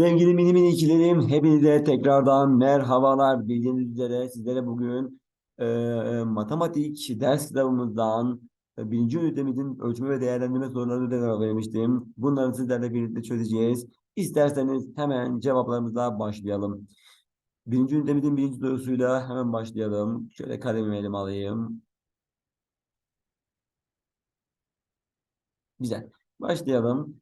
Sevgili mini mini ikilerim, hepinize tekrardan merhabalar. Bildiğiniz üzere sizlere bugün e, e, matematik ders kitabımızdan e, birinci ünitemizin ölçme ve değerlendirme sorularını da vermiştim. Bunları sizlerle birlikte çözeceğiz. İsterseniz hemen cevaplarımıza başlayalım. Birinci ünitemizin birinci sorusuyla hemen başlayalım. Şöyle kalemimi elime alayım. Güzel. Başlayalım.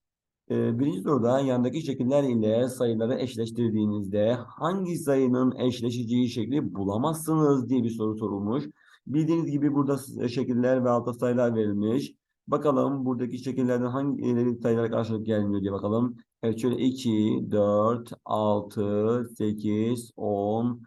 Ee, birinci soruda yandaki şekiller ile sayıları eşleştirdiğinizde hangi sayının eşleşeceği şekli bulamazsınız diye bir soru sorulmuş. Bildiğiniz gibi burada şekiller ve altta sayılar verilmiş. Bakalım buradaki şekillerden hangi sayılar karşılık gelmiyor diye bakalım. Evet şöyle 2, 4, 6, 8, 10,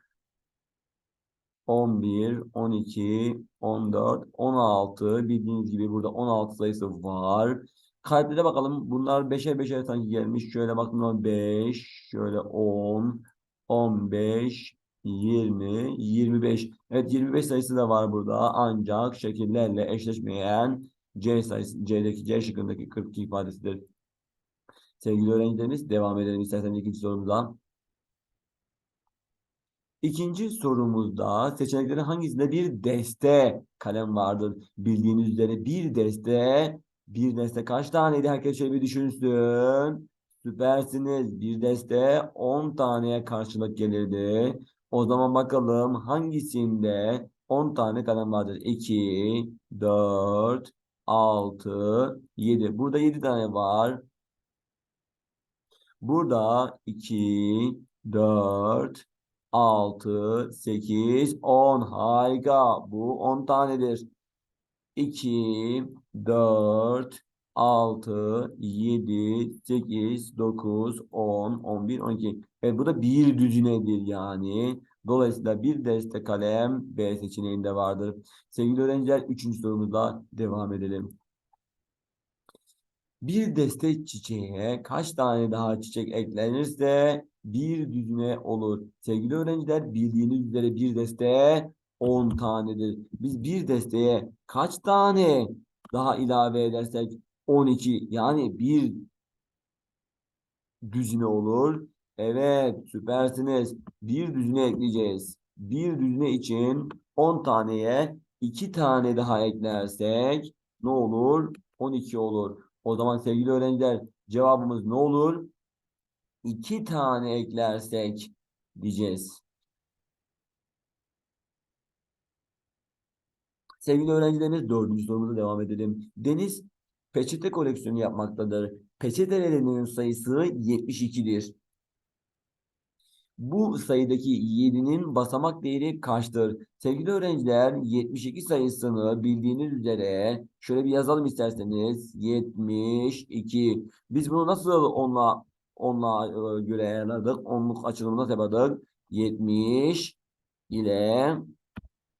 11, 12, 14, 16. Bildiğiniz gibi burada 16 sayısı var. Kalplere bakalım. Bunlar 5'er 5'er sanki gelmiş. Şöyle baktığımda 5, şöyle 10, 15, 20, 25. Evet 25 sayısı da var burada. Ancak şekillerle eşleşmeyen C sayısı, C'deki C şıkkındaki 42 ifadesidir. Sevgili öğrencilerimiz devam edelim isterseniz ikinci sorumuza. İkinci sorumuzda seçeneklerin hangisinde bir deste kalem vardır? Bildiğiniz üzere bir deste, bir deste kaç taneydi? Herkes şöyle bir düşünsün. Süpersiniz. Bir deste 10 taneye karşılık gelirdi. O zaman bakalım hangisinde 10 tane kalem vardır? 2, 4, 6, 7. Burada 7 tane var. Burada 2, 4, 6, 8, 10. Harika. Bu 10 tanedir. 2, 4, 6, 7, 8, 9, 10, 11, 12. Evet bu da bir düzinedir yani. Dolayısıyla bir deste kalem B seçeneğinde vardır. Sevgili öğrenciler 3. sorumuzla devam edelim. Bir deste çiçeğe kaç tane daha çiçek eklenirse bir düzine olur. Sevgili öğrenciler bildiğiniz üzere bir deste 10 tanedir. Biz bir desteye kaç tane daha ilave edersek 12 yani bir düzine olur. Evet süpersiniz. Bir düzine ekleyeceğiz. Bir düzine için 10 taneye 2 tane daha eklersek ne olur? 12 olur. O zaman sevgili öğrenciler cevabımız ne olur? 2 tane eklersek diyeceğiz. Sevgili öğrencilerimiz dördüncü sorumuza devam edelim. Deniz peçete koleksiyonu yapmaktadır. Peçetelerinin sayısı 72'dir. Bu sayıdaki 7'nin basamak değeri kaçtır? Sevgili öğrenciler 72 sayısını bildiğiniz üzere şöyle bir yazalım isterseniz 72. Biz bunu nasıl onla onla e, göre ayarladık? Onluk açılımını nasıl yapıyorduk? 70 ile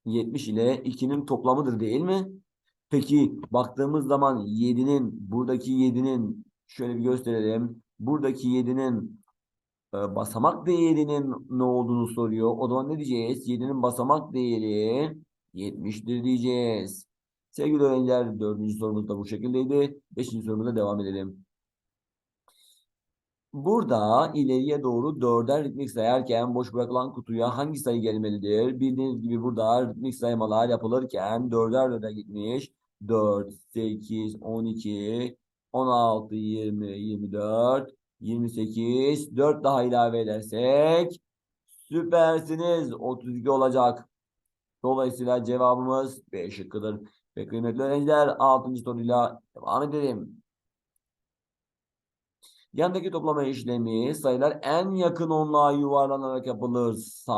70 ile 2'nin toplamıdır değil mi? Peki baktığımız zaman 7'nin buradaki 7'nin şöyle bir gösterelim. Buradaki 7'nin e, basamak değerinin ne olduğunu soruyor. O zaman ne diyeceğiz? 7'nin basamak değeri 70'dir diyeceğiz. Sevgili öğrenciler dördüncü sorumuz da bu şekildeydi. Beşinci sorumuza devam edelim. Burada ileriye doğru dörder ritmik sayarken boş bırakılan kutuya hangi sayı gelmelidir? Bildiğiniz gibi burada ritmik saymalar yapılırken dörder dörder gitmiş. 4, 8, 12, 16, 20, 24, 28, 4 daha ilave edersek süpersiniz. 32 olacak. Dolayısıyla cevabımız B şıkkıdır. Ve kıymetli öğrenciler 6. soruyla devam edelim. Yandaki toplama işlemi sayılar en yakın onluğa yuvarlanarak yapılırsa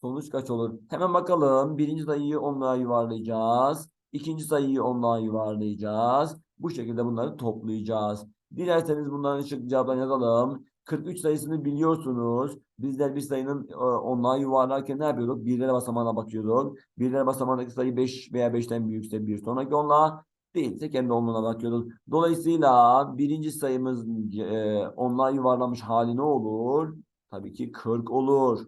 sonuç kaç olur? Hemen bakalım. Birinci sayıyı onluğa yuvarlayacağız. İkinci sayıyı onluğa yuvarlayacağız. Bu şekilde bunları toplayacağız. Dilerseniz bunların şık cevaplarını yazalım. 43 sayısını biliyorsunuz. Bizler bir sayının e, onluğa yuvarlarken ne yapıyorduk? Birlere basamağına bakıyorduk. Birlere basamağındaki sayı 5 veya 5'ten büyükse bir sonraki onluğa değilse kendi onluğuna bakıyorduk. Dolayısıyla birinci sayımız e, onluğa yuvarlanmış hali ne olur? Tabii ki 40 olur.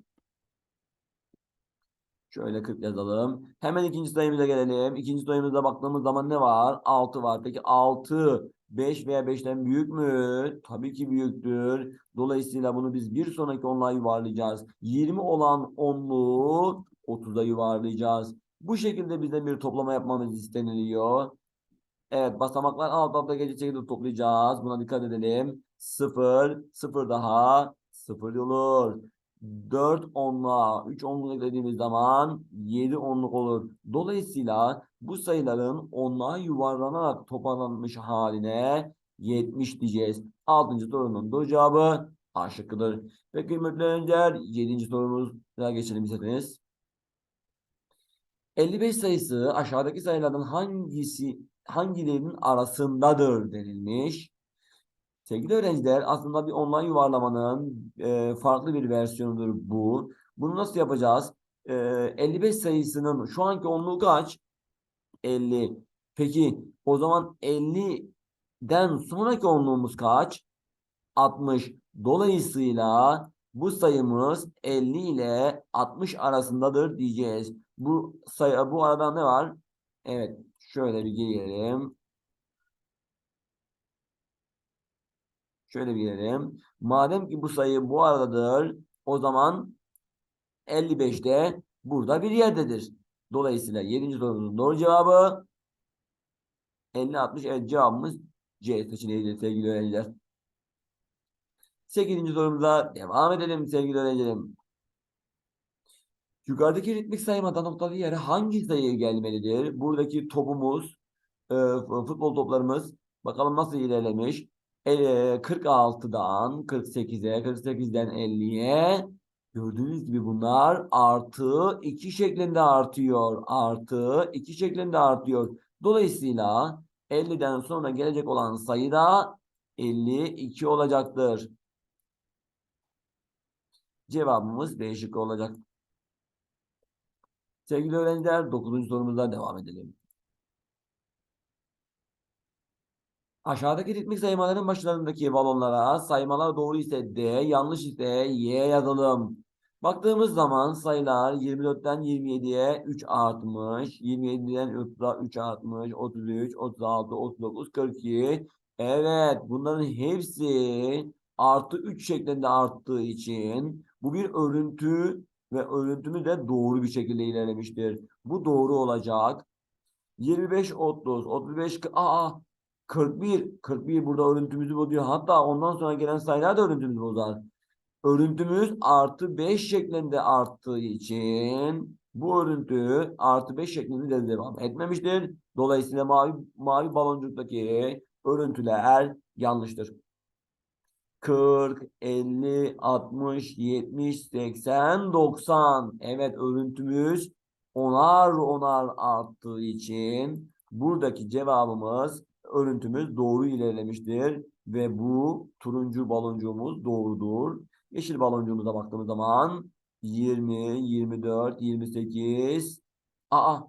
Şöyle 40 yazalım. Hemen ikinci sayımıza gelelim. İkinci sayımıza baktığımız zaman ne var? 6 var. Peki 6 5 veya 5'ten büyük mü? Tabii ki büyüktür. Dolayısıyla bunu biz bir sonraki onluğa yuvarlayacağız. 20 olan onluğu 30'a yuvarlayacağız. Bu şekilde bizden bir toplama yapmamız isteniliyor. Evet basamaklar alt alta gelecek şekilde toplayacağız. Buna dikkat edelim. 0, 0 daha 0 olur. 4 onluğa 3 onluk eklediğimiz zaman 7 onluk olur. Dolayısıyla bu sayıların onluğa yuvarlanarak toparlanmış haline 70 diyeceğiz. 6. sorunun doğru cevabı A şıkkıdır. Ve kıymetli öğrenciler 7. sorumuza geçelim isterseniz. 55 sayısı aşağıdaki sayılardan hangisi hangilerinin arasındadır denilmiş. Sevgili öğrenciler aslında bir online yuvarlamanın e, farklı bir versiyonudur bu. Bunu nasıl yapacağız? E, 55 sayısının şu anki onluğu kaç? 50. Peki o zaman 50'den sonraki onluğumuz kaç? 60. Dolayısıyla bu sayımız 50 ile 60 arasındadır diyeceğiz. Bu sayı bu arada ne var? Evet, şöyle bir gelelim. Şöyle bir gelelim. Madem ki bu sayı bu aradadır, o zaman 55 de burada bir yerdedir. Dolayısıyla 7. sorumuzun doğru cevabı 50 60 evet cevabımız C seçeneğidir sevgili öğrenciler. 8. sorumuza devam edelim sevgili öğrencilerim. Yukarıdaki ritmik saymadan noktalı yere hangi sayı gelmelidir? Buradaki topumuz, e, futbol toplarımız bakalım nasıl ilerlemiş. E, 46'dan 48'e, 48'den 50'ye gördüğünüz gibi bunlar artı 2 şeklinde artıyor. Artı 2 şeklinde artıyor. Dolayısıyla 50'den sonra gelecek olan sayı da 52 olacaktır. Cevabımız B şıkkı olacak. Sevgili öğrenciler 9. sorumuza devam edelim. Aşağıdaki ritmik saymaların başlarındaki balonlara saymalar doğru ise D, yanlış ise Y yazalım. Baktığımız zaman sayılar 24'ten 27'ye 3 artmış. 27'den 3 artmış. 33, 36, 39, 42. Evet bunların hepsi artı 3 şeklinde arttığı için bu bir örüntü ve örüntümüz de doğru bir şekilde ilerlemiştir. Bu doğru olacak. 25, 30, 35, aa 41, 41 burada örüntümüzü bozuyor. Hatta ondan sonra gelen sayılar da örüntümüzü bozar. Örüntümüz artı 5 şeklinde arttığı için bu örüntü artı 5 şeklinde de devam etmemiştir. Dolayısıyla mavi, mavi baloncuktaki örüntüler yanlıştır. 40, 50, 60, 70, 80, 90. Evet örüntümüz onar onar arttığı için buradaki cevabımız örüntümüz doğru ilerlemiştir. Ve bu turuncu baloncuğumuz doğrudur. Yeşil baloncuğumuza baktığımız zaman 20, 24, 28. Aa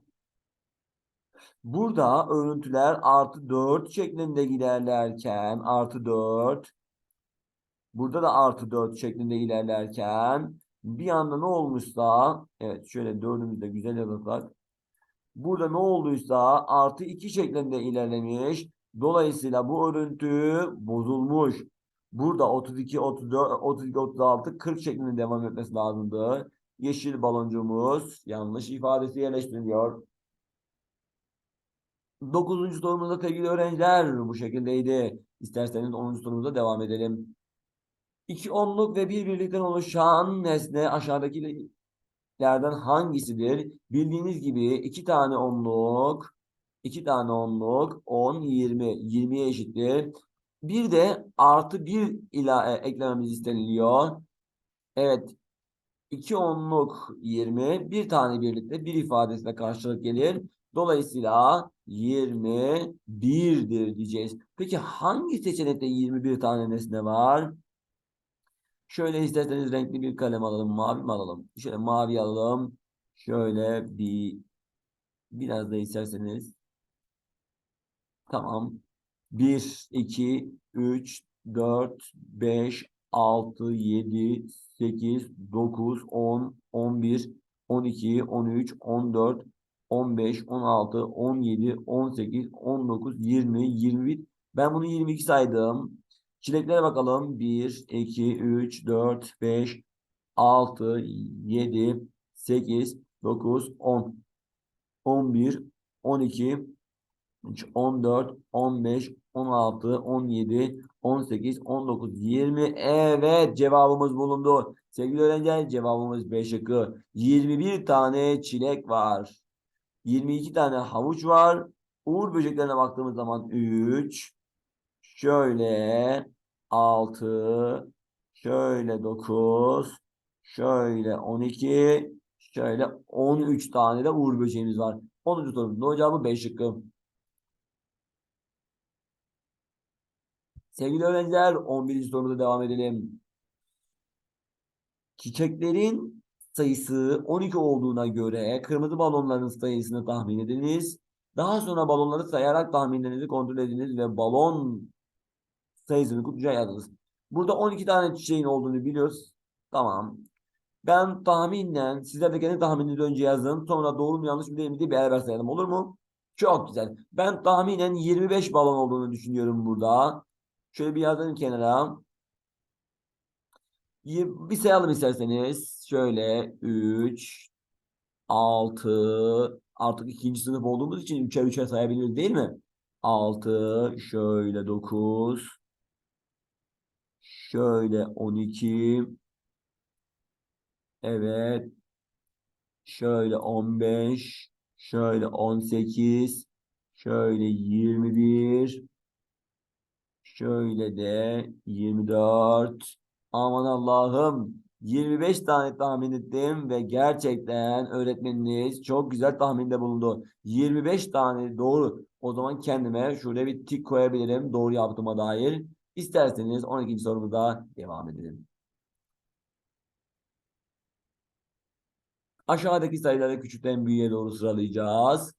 Burada örüntüler artı 4 şeklinde ilerlerken artı 4 Burada da artı 4 şeklinde ilerlerken bir anda ne olmuşsa evet şöyle dördümüzde güzel yazarsak burada ne olduysa artı 2 şeklinde ilerlemiş. Dolayısıyla bu örüntü bozulmuş. Burada 32, 34, 32, 36, 40 şeklinde devam etmesi lazımdı. Yeşil baloncuğumuz yanlış ifadesi yerleştiriliyor. Dokuzuncu sorumuzda sevgili öğrenciler bu şekildeydi. İsterseniz 10. sorumuza devam edelim. İki onluk ve bir birlikten oluşan nesne aşağıdakilerden hangisidir? Bildiğiniz gibi iki tane onluk, iki tane onluk 10, 20, 20'ye eşittir. Bir de artı bir ila e, eklememiz isteniliyor. Evet. 2 onluk 20, bir tane birlikte bir ifadesine karşılık gelir. Dolayısıyla 21'dir diyeceğiz. Peki hangi seçenekte 21 tane nesne var? Şöyle isterseniz renkli bir kalem alalım. Mavi mi alalım? Şöyle mavi alalım. Şöyle bir biraz da isterseniz. Tamam. 1, 2, 3, 4, 5, 6, 7, 8, 9, 10, 11, 12, 13, 14, 15, 16, 17, 18, 19, 20, 21, Ben bunu 22 saydım. Çileklere bakalım. 1, 2, 3, 4, 5, 6, 7, 8, 9, 10, 11, 12, 13, 14, 15, 16, 17, 18, 19, 20. Evet cevabımız bulundu. Sevgili öğrenciler cevabımız B şıkkı. 21 tane çilek var. 22 tane havuç var. Uğur böceklerine baktığımız zaman 3, şöyle 6, şöyle 9, şöyle 12, şöyle 13 tane de uğur böceğimiz var. 10. sorumuzun doğru cevabı B şıkkı. Sevgili öğrenciler 11. sorumuza devam edelim. Çiçeklerin sayısı 12 olduğuna göre kırmızı balonların sayısını tahmin ediniz. Daha sonra balonları sayarak tahminlerinizi kontrol ediniz ve balon sayısını kutucuğa yazınız. Burada 12 tane çiçeğin olduğunu biliyoruz. Tamam. Ben tahminen sizler de kendi tahmininizi önce yazın. Sonra doğru mu yanlış mı değil mi diye beraber sayalım olur mu? Çok güzel. Ben tahminen 25 balon olduğunu düşünüyorum burada. Şöyle bir yazalım kenara. Bir sayalım isterseniz. Şöyle 3, 6, artık ikinci sınıf olduğumuz için 3'er 3'er sayabiliriz değil mi? 6, şöyle 9, şöyle 12, evet, şöyle 15, şöyle 18, şöyle 21, şöyle de 24. Aman Allah'ım 25 tane tahmin ettim ve gerçekten öğretmeniniz çok güzel tahminde bulundu. 25 tane doğru. O zaman kendime şurada bir tik koyabilirim doğru yaptığıma dair. İsterseniz 12. sorumuza devam edelim. Aşağıdaki sayıları küçükten büyüğe doğru sıralayacağız.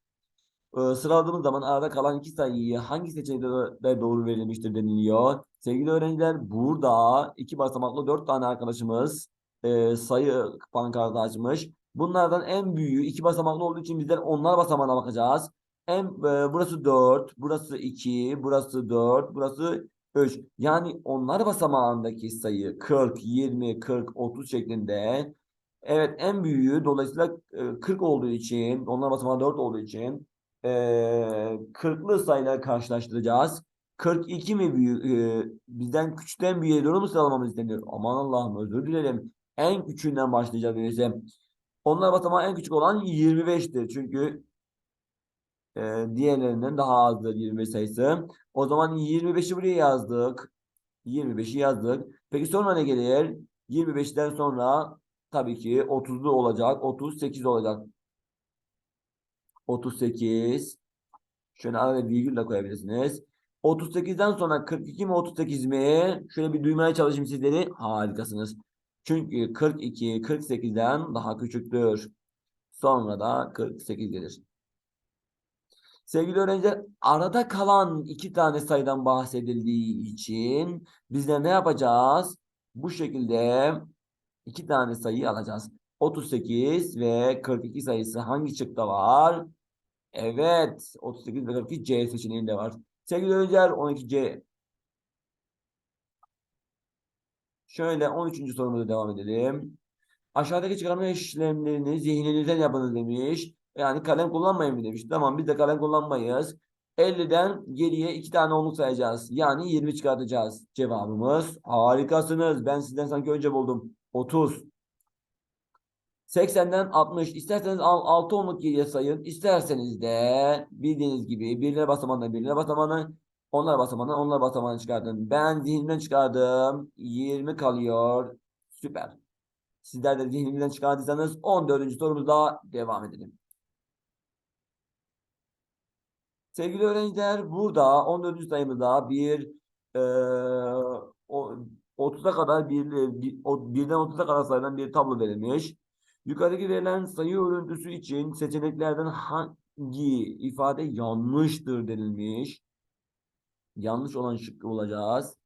Ee, sıraladığımız zaman arada kalan iki sayıyı hangi seçenekte doğru verilmiştir deniliyor. Sevgili öğrenciler burada iki basamaklı dört tane arkadaşımız e, sayı pankartı açmış. Bunlardan en büyüğü iki basamaklı olduğu için bizler onlar basamağına bakacağız. En, e, burası 4, burası 2, burası 4, burası 3. Yani onlar basamağındaki sayı 40, 20, 40, 30 şeklinde. Evet en büyüğü dolayısıyla e, 40 olduğu için, onlar basamağı 4 olduğu için e, 40'lı sayıları karşılaştıracağız. 42 mi büyük? e, bizden küçükten büyüğe doğru mu sıralamamız isteniyor? Aman Allah'ım özür dilerim. En küçüğünden başlayacağız öyleyse. Onlar basamağı en küçük olan 25'tir. Çünkü e, diğerlerinden daha azdır 25 sayısı. O zaman 25'i buraya yazdık. 25'i yazdık. Peki sonra ne gelir? 25'ten sonra tabii ki 30'lu olacak. 38 olacak. 38. Şöyle araya virgül de koyabilirsiniz. 38'den sonra 42 mi 38 mi? Şöyle bir duymaya çalışayım sizleri. Harikasınız. Çünkü 42 48'den daha küçüktür. Sonra da 48 gelir. Sevgili öğrenciler, arada kalan iki tane sayıdan bahsedildiği için bizler ne yapacağız? Bu şekilde iki tane sayı alacağız. 38 ve 42 sayısı hangi çıkta var? Evet, 38 ve 42 C seçeneğinde var. Sevgili öğrenciler, 12C. Şöyle 13. sorumuza devam edelim. Aşağıdaki çıkarma işlemlerini zihninizden yapınız demiş. Yani kalem kullanmayın mı demiş. Tamam biz de kalem kullanmayız. 50'den geriye iki tane onluk sayacağız. Yani 20 çıkartacağız. Cevabımız harikasınız. Ben sizden sanki önce buldum. 30. 80'den 60. İsterseniz 6 onluk geriye sayın. İsterseniz de bildiğiniz gibi birine basamağından birine basamağını onlar basamağından onlar basamağını çıkardın. Ben zihnimden çıkardım. 20 kalıyor. Süper. Sizler de zihnimden çıkardıysanız 14. sorumuzda devam edelim. Sevgili öğrenciler burada 14. sayımızda bir e, o, 30'a kadar bir, bir o, birden 30'a kadar sayılan bir tablo verilmiş. Yukarıdaki verilen sayı örüntüsü için seçeneklerden hangi ifade yanlıştır denilmiş. Yanlış olan şıkkı bulacağız.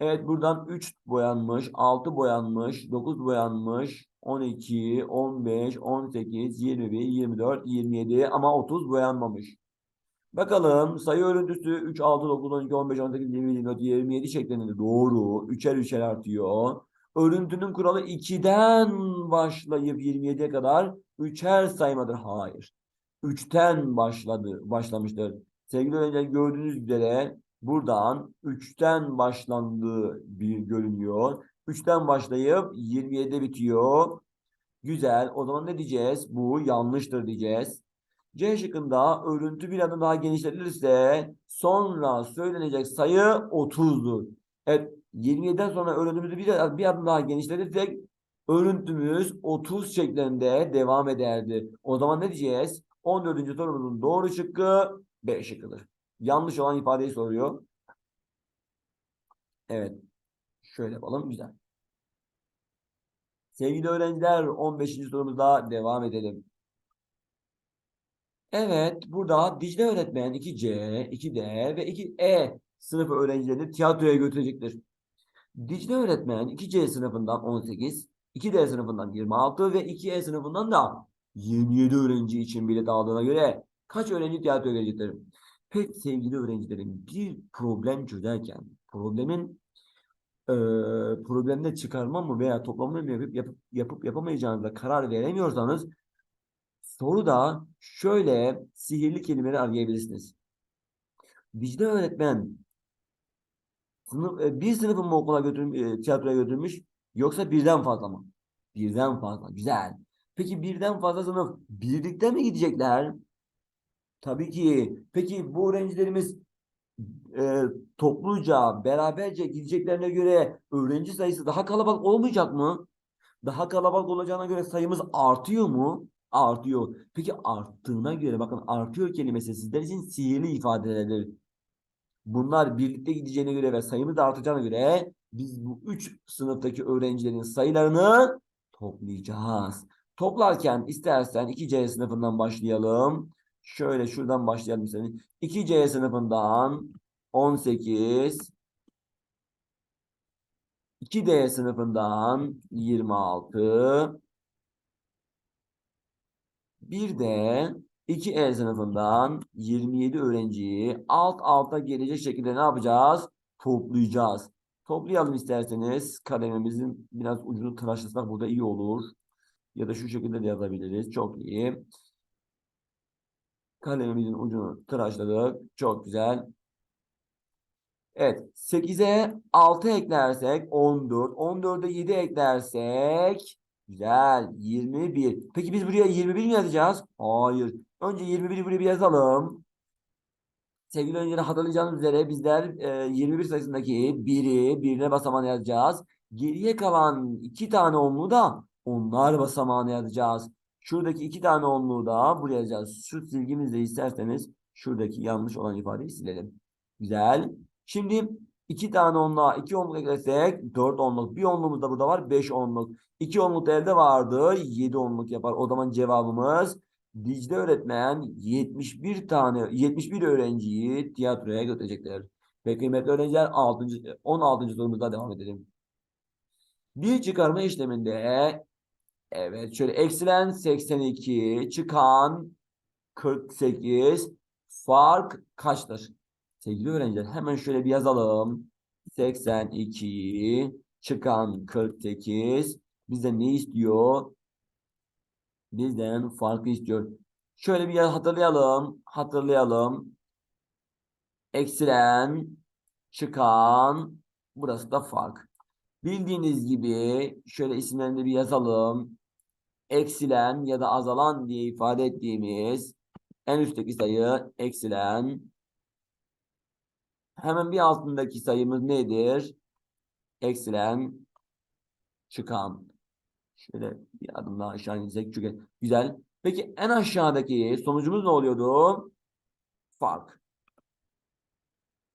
Evet buradan 3 boyanmış, 6 boyanmış, 9 boyanmış, 12, 15, 18, 21, 24, 27 ama 30 boyanmamış. Bakalım sayı örüntüsü 3, 6, 9, 12, 15, 18, 20, 24, 27 şeklinde doğru. Üçer üçer artıyor. Örüntünün kuralı 2'den başlayıp 27'ye kadar üçer saymadır. Hayır. 3'ten başladı, başlamıştır. Sevgili öğrenciler gördüğünüz üzere buradan 3'ten başlandığı bir görünüyor. 3'ten başlayıp 27'de bitiyor. Güzel. O zaman ne diyeceğiz? Bu yanlıştır diyeceğiz. C şıkkında örüntü bir adım daha genişletilirse sonra söylenecek sayı 30'dur. Evet 27'den sonra örüntümüzü bir, bir adım daha genişletirsek örüntümüz 30 şeklinde devam ederdi. O zaman ne diyeceğiz? 14. sorumuzun doğru şıkkı B şıkkıdır. Yanlış olan ifadeyi soruyor. Evet. Şöyle yapalım. Güzel. Sevgili öğrenciler 15. sorumuzda devam edelim. Evet, burada Dicle öğretmen 2C, 2D ve 2E sınıfı öğrencilerini tiyatroya götürecektir. Dicle öğretmen 2C sınıfından 18, 2D sınıfından 26 ve 2E sınıfından da 27 öğrenci için bilet aldığına göre kaç öğrenci tiyatroya gelecektir? Pek sevgili öğrencilerim bir problem çözerken problemin e, problemde çıkarma mı veya toplama mı yapıp, yapıp, yapıp yapamayacağınıza karar veremiyorsanız soruda şöyle sihirli kelimeleri arayabilirsiniz. Dicle öğretmen sınıf, e, bir sınıfın mı okula götürmüş, e, tiyatroya götürmüş yoksa birden fazla mı? Birden fazla. Güzel. Peki birden fazla sınıf birlikte mi gidecekler? Tabii ki. Peki bu öğrencilerimiz e, topluca, beraberce gideceklerine göre öğrenci sayısı daha kalabalık olmayacak mı? Daha kalabalık olacağına göre sayımız artıyor mu? Artıyor. Peki arttığına göre bakın artıyor kelimesi sizler için sihirli ifadelerdir. Bunlar birlikte gideceğine göre ve sayımız da artacağına göre biz bu üç sınıftaki öğrencilerin sayılarını toplayacağız. Toplarken istersen 2C sınıfından başlayalım. Şöyle şuradan başlayalım senin. 2C sınıfından 18 2D sınıfından 26 bir de 2E sınıfından 27 öğrenciyi alt alta gelecek şekilde ne yapacağız? Toplayacağız. Toplayalım isterseniz kalemimizin biraz ucunu tıraşlasak burada iyi olur. Ya da şu şekilde de yazabiliriz. Çok iyi. Kalemimizin ucunu tıraşladık. Çok güzel. Evet. 8'e 6 eklersek 14. 14'e 7 eklersek güzel 21. Peki biz buraya 21 mi yazacağız? Hayır. Önce 21'i buraya bir yazalım. Sevgili öğrenciler hatırlayacağınız üzere bizler e, 21 sayısındaki 1'i birine basamağına yazacağız. Geriye kalan iki tane onluğu da onlar basamağına yazacağız. Şuradaki iki tane onluğu da buraya yazacağız. Şu silgimizle isterseniz şuradaki yanlış olan ifadeyi silelim. Güzel. Şimdi iki tane onluğa iki onluk eklesek dört onluk. Bir onluğumuz da burada var beş onluk. İki onluk da elde vardı. Yedi onluk yapar. O zaman cevabımız Dicle öğretmen 71 tane 71 öğrenciyi tiyatroya götürecekler. Ve kıymetli öğrenciler 6. 16. sorumuzda devam edelim. Bir çıkarma işleminde evet şöyle eksilen 82 çıkan 48 fark kaçtır? Sevgili öğrenciler hemen şöyle bir yazalım. 82 çıkan 48 bize ne istiyor? Bizden farkı istiyor. Şöyle bir hatırlayalım. Hatırlayalım. Eksilen, çıkan, burası da fark. Bildiğiniz gibi şöyle isimlerini bir yazalım. Eksilen ya da azalan diye ifade ettiğimiz en üstteki sayı eksilen. Hemen bir altındaki sayımız nedir? Eksilen, çıkan. Şöyle bir adım daha aşağı insek. Çünkü güzel. Peki en aşağıdaki sonucumuz ne oluyordu? Fark.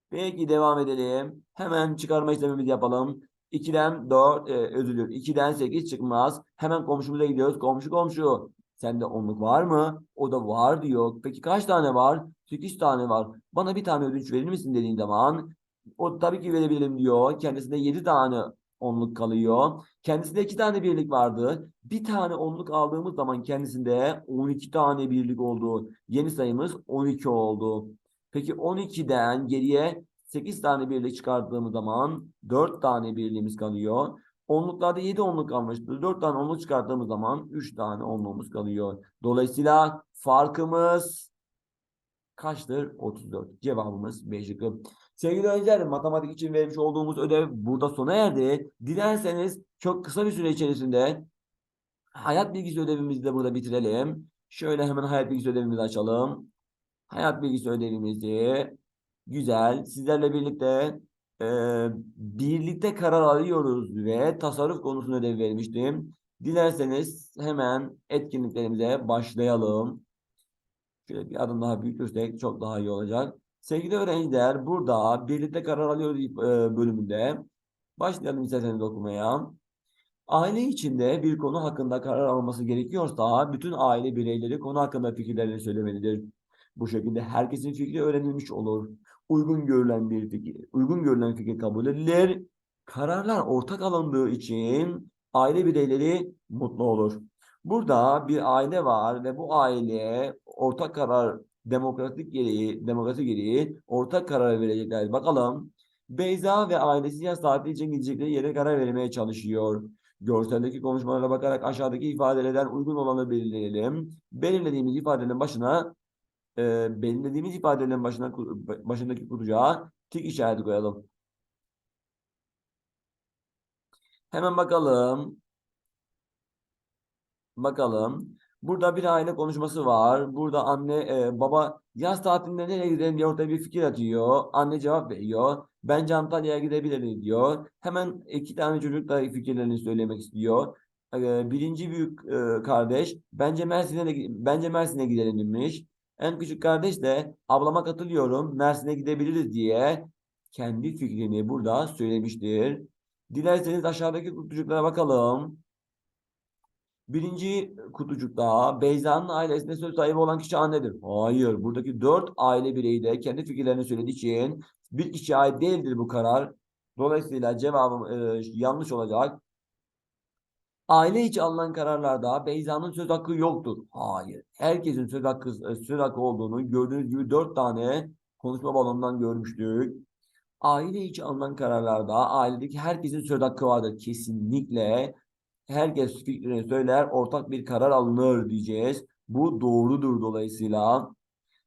Peki devam edelim. Hemen çıkarma işlemimizi yapalım. 2'den 4 e, özür diliyorum. 2'den 8 çıkmaz. Hemen komşumuza gidiyoruz. Komşu komşu. Sende onluk var mı? O da var diyor. Peki kaç tane var? 8 tane var. Bana bir tane ödünç verir misin dediğin zaman o tabii ki verebilirim diyor. Kendisinde 7 tane onluk kalıyor. Kendisinde 2 tane birlik vardı. Bir tane onluk aldığımız zaman kendisinde 12 tane birlik oldu. Yeni sayımız 12 oldu. Peki 12'den geriye 8 tane birlik çıkarttığımız zaman 4 tane birliğimiz kalıyor. Onluklarda 7 onluk kalmıştır. 4 tane onluk çıkarttığımız zaman 3 tane onluğumuz kalıyor. Dolayısıyla farkımız kaçtır? 34. Cevabımız B şıkkı. Sevgili öğrenciler, matematik için vermiş olduğumuz ödev burada sona erdi. Dilerseniz çok kısa bir süre içerisinde hayat bilgisi ödevimizi de burada bitirelim. Şöyle hemen hayat bilgisi ödevimizi açalım. Hayat bilgisi ödevimizi güzel sizlerle birlikte e, birlikte karar alıyoruz ve tasarruf konusunu ödev vermiştim. Dilerseniz hemen etkinliklerimize başlayalım. Şöyle bir adım daha büyütürsek çok daha iyi olacak. Sevgili öğrenciler burada birlikte karar alıyoruz e, bölümünde başlayalım isterseniz okumaya. Aile içinde bir konu hakkında karar alınması gerekiyorsa bütün aile bireyleri konu hakkında fikirlerini söylemelidir. Bu şekilde herkesin fikri öğrenilmiş olur. Uygun görülen bir fikir, uygun görülen fikir kabul edilir. Kararlar ortak alındığı için aile bireyleri mutlu olur. Burada bir aile var ve bu aile ortak karar demokratik gereği, demokrasi gereği ortak karar verecekler. Bakalım. Beyza ve ailesi yaz tatili için gidecekleri yere karar vermeye çalışıyor. Görseldeki konuşmalara bakarak aşağıdaki ifadelerden uygun olanı belirleyelim. Belirlediğimiz ifadenin başına e, belirlediğimiz ifadelerin başına başındaki kutucuğa tik işareti koyalım. Hemen bakalım. Bakalım. Burada bir aile konuşması var. Burada anne, e, baba yaz tatilinde nereye gidelim diye ortaya bir fikir atıyor. Anne cevap veriyor. Bence Antalya'ya gidebiliriz diyor. Hemen iki tane çocuk da fikirlerini söylemek istiyor. E, birinci büyük e, kardeş bence Mersin'e de, bence Mersin'e gidelim demiş. En küçük kardeş de ablama katılıyorum Mersin'e gidebiliriz diye kendi fikrini burada söylemiştir. Dilerseniz aşağıdaki kutucuklara bakalım. Birinci kutucukta Beyza'nın ailesinde söz sahibi olan kişi annedir. Hayır. Buradaki dört aile bireyi de kendi fikirlerini söylediği için bir kişiye ait değildir bu karar. Dolayısıyla cevabım e, yanlış olacak. Aile içi alınan kararlarda Beyza'nın söz hakkı yoktur. Hayır. Herkesin söz hakkı, e, söz hakkı olduğunu gördüğünüz gibi dört tane konuşma balonundan görmüştük. Aile içi alınan kararlarda ailedeki herkesin söz hakkı vardır. Kesinlikle herkes fikrini söyler, ortak bir karar alınır diyeceğiz. Bu doğrudur dolayısıyla.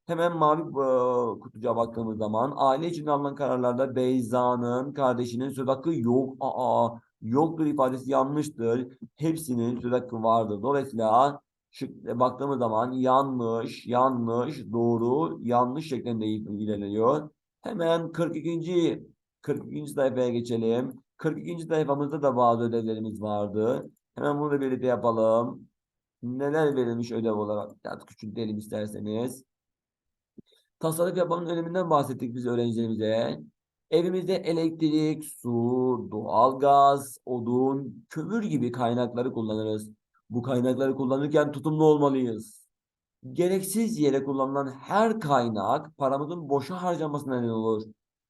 Hemen mavi e, kutucuğa baktığımız zaman aile içinde alınan kararlarda Beyza'nın kardeşinin söz hakkı yok. Aa, yoktur ifadesi yanlıştır. Hepsinin söz hakkı vardır. Dolayısıyla şık, baktığımız zaman yanlış, yanlış, doğru, yanlış şeklinde ilerliyor. Hemen 42. 42. sayfaya geçelim. 42. sayfamızda da bazı ödevlerimiz vardı. Hemen bunu da birlikte yapalım. Neler verilmiş ödev olarak? Biraz küçültelim isterseniz. Tasarruf yapmanın öneminden bahsettik biz öğrencilerimize. Evimizde elektrik, su, doğalgaz, odun, kömür gibi kaynakları kullanırız. Bu kaynakları kullanırken tutumlu olmalıyız. Gereksiz yere kullanılan her kaynak paramızın boşa harcamasına neden olur.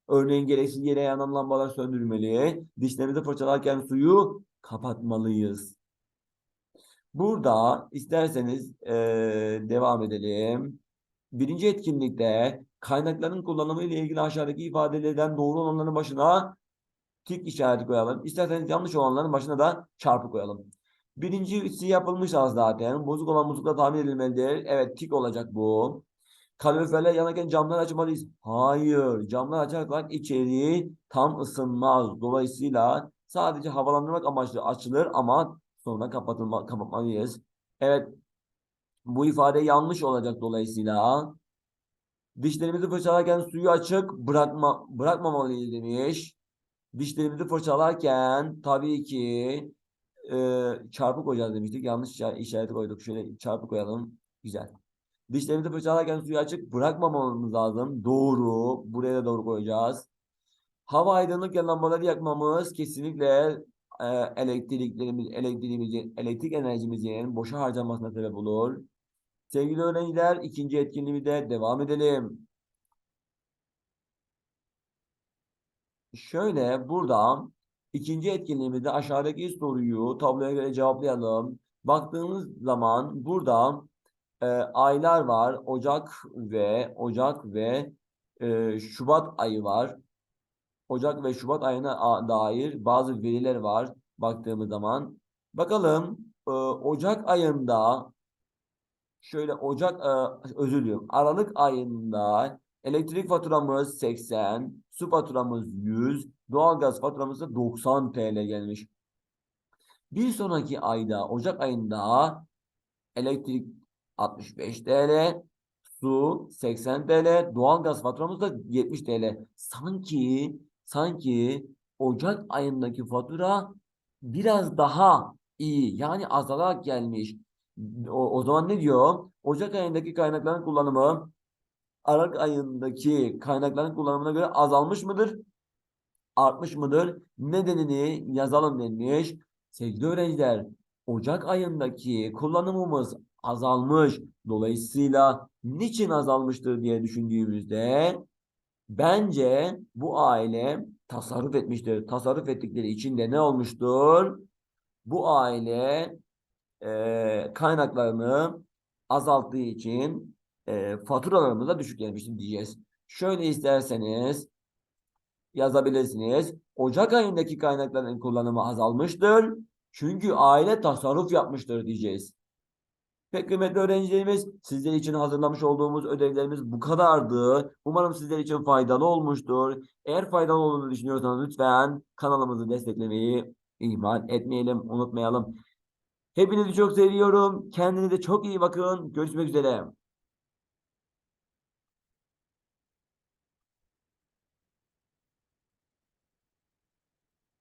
Örneğin gereksiz yere yanan lambalar söndürmeli, dişlerimizi fırçalarken suyu kapatmalıyız. Burada isterseniz ee, devam edelim. Birinci etkinlikte kaynakların kullanımı ile ilgili aşağıdaki ifadelerden doğru olanların başına tik işareti koyalım. İsterseniz yanlış olanların başına da çarpı koyalım. Birincisi yapılmış az zaten. Bozuk olan muslukla tahmin edilmelidir. Evet tik olacak bu. Kaloriferler yanarken camlar açmalıyız. Hayır. Camlar açarsak içeriği tam ısınmaz. Dolayısıyla sadece havalandırmak amaçlı açılır ama sonra kapatılma, kapatmalıyız. Evet. Bu ifade yanlış olacak dolayısıyla. Dişlerimizi fırçalarken suyu açık bırakma, bırakmamalıyız demiş. Dişlerimizi fırçalarken tabii ki e, çarpı koyacağız demiştik. Yanlış işareti koyduk. Şöyle çarpı koyalım. Güzel. Dişlerimizi fırçalarken suyu açık bırakmamamız lazım. Doğru. Buraya da doğru koyacağız. Hava aydınlıkken lambaları yakmamız kesinlikle e, elektriklerimiz, elektriğimizin, elektrik enerjimizin boşa harcanmasına sebep olur. Sevgili öğrenciler ikinci etkinliğimize devam edelim. Şöyle burada ikinci etkinliğimizde aşağıdaki soruyu tabloya göre cevaplayalım. Baktığımız zaman burada e, aylar var. Ocak ve Ocak ve e, Şubat ayı var. Ocak ve Şubat ayına dair bazı veriler var baktığımız zaman. Bakalım e, Ocak ayında şöyle Ocak e, özür diliyorum. Aralık ayında elektrik faturamız 80, su faturamız 100, doğalgaz faturamız da 90 TL gelmiş. Bir sonraki ayda Ocak ayında elektrik 65 TL, su 80 TL, doğalgaz faturamız da 70 TL. Sanki sanki Ocak ayındaki fatura biraz daha iyi. Yani azalarak gelmiş. O, o zaman ne diyor? Ocak ayındaki kaynakların kullanımı Aralık ayındaki kaynakların kullanımına göre azalmış mıdır? Artmış mıdır? Nedenini yazalım denmiş. Sevgili öğrenciler, Ocak ayındaki kullanımımız azalmış. Dolayısıyla niçin azalmıştır diye düşündüğümüzde bence bu aile tasarruf etmiştir. Tasarruf ettikleri için de ne olmuştur? Bu aile e, kaynaklarını azalttığı için e, faturalarımız da düşük gelmiştir diyeceğiz. Şöyle isterseniz yazabilirsiniz. Ocak ayındaki kaynakların kullanımı azalmıştır. Çünkü aile tasarruf yapmıştır diyeceğiz. Pek kıymetli öğrencilerimiz, sizler için hazırlamış olduğumuz ödevlerimiz bu kadardı. Umarım sizler için faydalı olmuştur. Eğer faydalı olduğunu düşünüyorsanız lütfen kanalımızı desteklemeyi ihmal etmeyelim, unutmayalım. Hepinizi çok seviyorum. Kendinize çok iyi bakın. Görüşmek üzere.